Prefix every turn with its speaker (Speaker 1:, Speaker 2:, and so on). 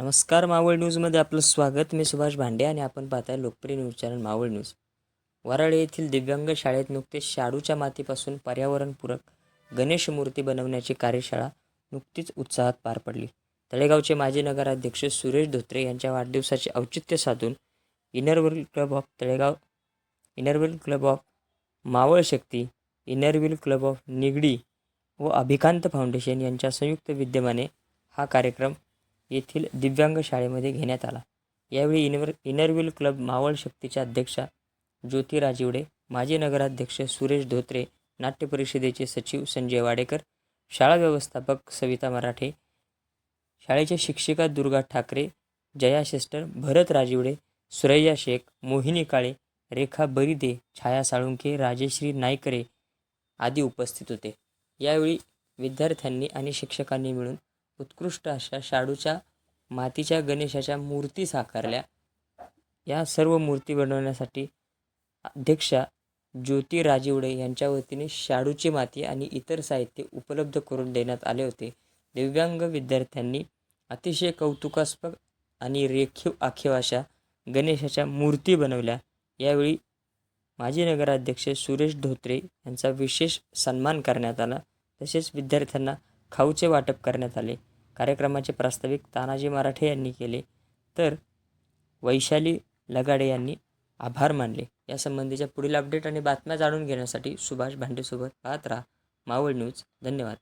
Speaker 1: नमस्कार मावळ न्यूजमध्ये आपलं स्वागत. मी सुभाष भांडे आणि आपण पाहताय लोकप्रिय news channel Maval news. Varale येथील दिव्यांग शाळेत नुकतेच शाडूच्या मातीपासून पर्यावरणपूरक गणेश मूर्ती बनवण्याची कार्यशाळा नुकतीच उत्साहात पार पडली. तळेगावचे माजी नगराध्यक्ष सुरेश धोत्रे यांच्या वाढदिवसाचे औचित्य साधून Inner Wheel club of Talegaon Inner Wheel club of Maval Shakti Inner Wheel club of Nigdi व अभिकांत फाउंडेशन यांच्या संयुक्त विद्यमाने हा कार्यक्रम येथील दिव्यांग शाळेमध्ये घेण्यात आला. यावेळी इनवर इनरव्हील क्लब मावळ शक्तीच्या अध्यक्षा ज्योती राजिवडे माजी नगराध्यक्ष सुरेश धोत्रे नाट्य परिषदेचे सचिव संजय वाडेकर शाळा व्यवस्थापक सविता मराठे शाळेच्या शिक्षिका दुर्गा ठाकरे जया शेस्टर भरत राजिवडे सुरैया शेख मोहिनी काळे रेखा बरिदे छाया साळुंके राजेश्री नायकरे आदी उपस्थित होते. यावेळी विद्यार्थ्यांनी आणि शिक्षकांनी मिळून उत्कृष्ट अशा शाडूच्या मातीच्या गणेशाच्या मूर्ती साकारल्या. या सर्व मूर्ती बनवण्यासाठी अध्यक्षा ज्योती राजिवडे यांच्या वतीने शाडूची माती आणि इतर साहित्य उपलब्ध करून देण्यात आले होते. दिव्यांग विद्यार्थ्यांनी अतिशय कौतुकास्पद आणि रेखीव आखीव अशा गणेशाच्या मूर्ती बनवल्या. यावेळी माजी नगराध्यक्ष सुरेश धोत्रे यांचा विशेष सन्मान करण्यात आला. तसेच विद्यार्थ्यांना खाऊचे वाटप करण्यात आले. कार्यक्रमाचे प्रास्ताविक तानाजी मराठे यांनी केले. तर वैशाली लगाडे यांनी आभार मानले. यासंबंधीच्या पुढील अपडेट आणि बातम्या जाणून घेण्यासाठी सुभाष भांडेसोबत पाहत राहा. मावळ न्यूज. धन्यवाद.